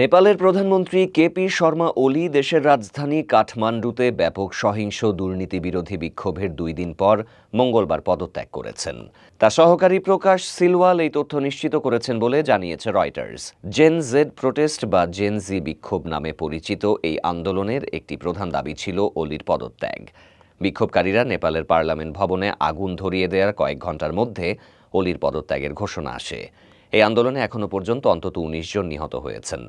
নেপালের প্রধানমন্ত্রী কেপি শর্মা ওলি দেশের রাজধানী কাঠমান্ডুতে ব্যাপক সহিংস দুর্নীতি বিরোধী বিক্ষোভের দুই দিন পর মঙ্গলবার পদত্যাগ করেছেন। তা সহকারী প্রকাশ সিলওয়াল এই তথ্য নিশ্চিত করেছেন বলে জানিয়েছে রয়টার্স। জেন জেড প্রোটেস্ট বা জেন জি বিক্ষোভ নামে পরিচিত এই আন্দোলনের একটি প্রধান দাবি ছিল ওলির পদত্যাগ। বিক্ষোভকারীরা নেপালের পার্লামেন্ট ভবনে আগুন ধরিয়ে দেওয়ার কয়েক ঘণ্টার মধ্যে অলির পদত্যাগের ঘোষণা আসে। এই আন্দোলনে এখনও পর্যন্ত অন্তত উনিশ জন নিহত হয়েছেন।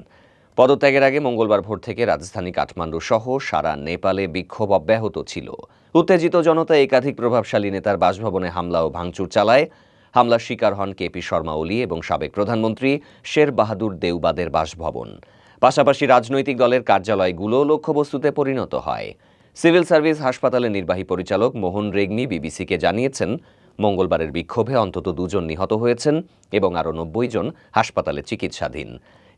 পদত্যাগের আগে মঙ্গলবার ভোর থেকে রাজধানী কাঠমান্ডু সহ সারা নেপালে বিক্ষোভ অব্যাহত ছিল। উত্তেজিত জনতা একাধিক প্রভাবশালী নেতার বাসভবনে হামলা ও ভাঙচুর চালায়। হামলার শিকার হন কেপি শর্মা ওলি এবং সাবেক প্রধানমন্ত্রী শের বাহাদুর দেউবাদের বাসভবন। পাশাপাশি রাজনৈতিক দলের কার্যালয়গুলো লক্ষ্যবস্তুতে পরিণত হয়। সিভিল সার্ভিস হাসপাতালের নির্বাহী পরিচালক মোহন রেগনি বিবিসিকে জানিয়েছেন মঙ্গলবারের বিক্ষোভে অন্তত দুজন নিহত হয়েছেন এবং আরও নব্বই জন হাসপাতালে চিকিৎসাধীন।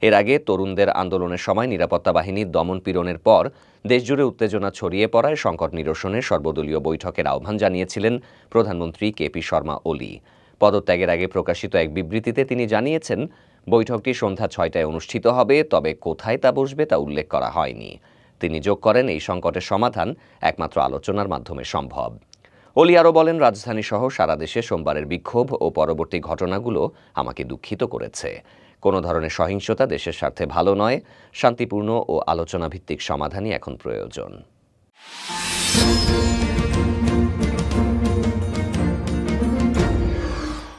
এর আগে তরুণদের আন্দোলনের সময় নিরাপত্তা বাহিনীর দমন পীড়নের পর দেশজুড়ে উত্তেজনা ছড়িয়ে পড়ায় সংকট নিরসনে সর্বদলীয় বৈঠকের আহ্বান জানিয়েছিলেন প্রধানমন্ত্রী কেপি শর্মা ওলি। পদত্যাগের আগে প্রকাশিত এক বিবৃতিতে তিনি জানিয়েছেন, বৈঠকটি সন্ধ্যা ছয়টায় অনুষ্ঠিত হবে, তবে কোথায় তা বসবে তা উল্লেখ করা হয়নি। তিনি যোগ করেন, এই সংকটের সমাধান একমাত্র আলোচনার মাধ্যমে সম্ভব। অলি আরও বলেন, রাজধানীসহ সারা দেশে সোমবারের বিক্ষোভ ও পরবর্তী ঘটনাগুলো আমাকে দুঃখিত করেছে। কোনো ধরনের সহিংসতা দেশের স্বার্থে ভালো নয়, শান্তিপূর্ণ ও আলোচনাভিত্তিক সমাধানই এখন প্রয়োজন।